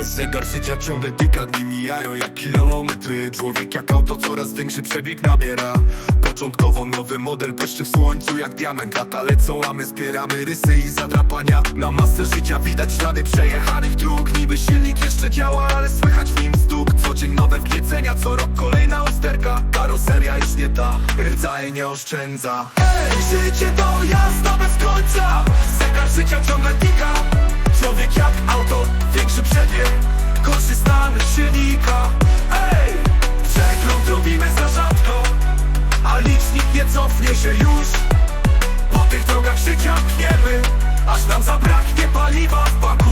Zegar życia ciągle tika, dni mijają jak kilometry. Człowiek jak auto coraz większy przebieg nabiera. Początkowo nowy model błyszczy w słońcu jak diament. Lata lecą, a my zbieramy rysy i zadrapania. Na masę życia widać ślady przejechanych dróg. Niby silnik jeszcze działa, ale słychać w nim stuk. Co dzień nowe wkniecenia, co rok kolejna usterka. Karoseria już nie ta, rdzaje nie oszczędza. Ej, życie to jazda bez końca. Zegar życia ciągle tika Człowiek jak robimy za rzadko A licznik nie cofnie się już. Po tych drogach życia pchniemy Aż nam zabraknie paliwa w baku.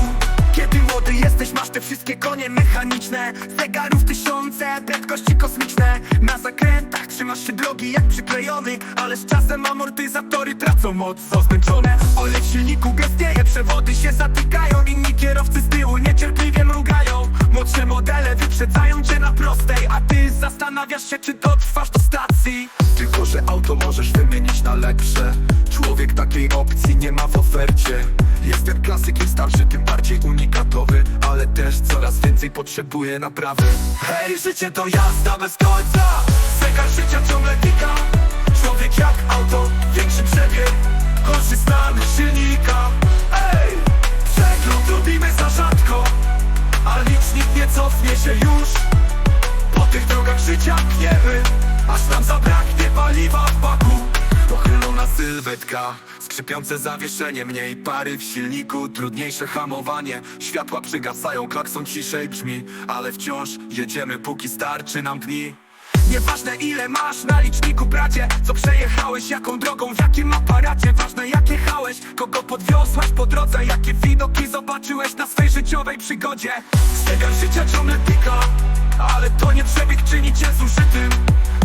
Kiedy młody jesteś, masz te wszystkie konie mechaniczne Zegarów tysiące, prędkości kosmiczne. Na zakrętach trzymasz się drogi jak przyklejony Ale z czasem amortyzatory tracą moc, są zmęczone. Olej modele wyprzedzają cię na prostej A ty zastanawiasz się, czy dotrwasz do stacji. Tylko, że auto możesz wymienić na lepsze. Człowiek takiej opcji nie ma w ofercie. Jest ten klasyk, im starszy, tym bardziej unikatowy Ale też coraz więcej potrzebuje naprawy. Hej, życie to jazda bez końca. Zegar życia ciągle tika. Człowiek jak auto, życia pchniemy Aż nam zabraknie paliwa w baku. Pochylona sylwetka Skrzypiące zawieszenie Mniej. Pary w silniku Trudniejsze hamowanie. Światła przygasają, klakson ciszej brzmi. Ale wciąż jedziemy póki starczy nam dni. Nieważne ile masz na liczniku bracie. Co przejechałeś, jaką drogą, w jakim aparacie? Ważne jak jechałeś, kogo podwiozłeś po drodze? Jakie widoki zobaczyłeś na swej życiowej przygodzie? Zegar życia ciągle nie przebieg czyni cię zużytym.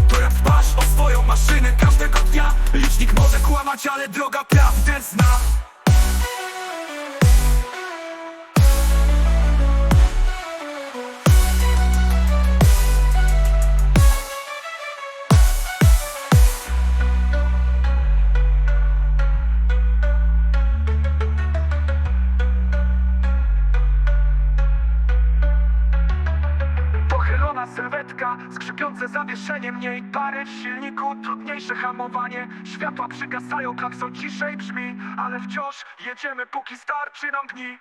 To jak dbasz o swoją maszynę każdego dnia. Licznik może kłamać, ale droga matka Skrzypiące zawieszenie mnie i pary w silniku Trudniejsze hamowanie. Światła przygasają, klakson ciszej brzmi Ale wciąż jedziemy póki starczy nam dni.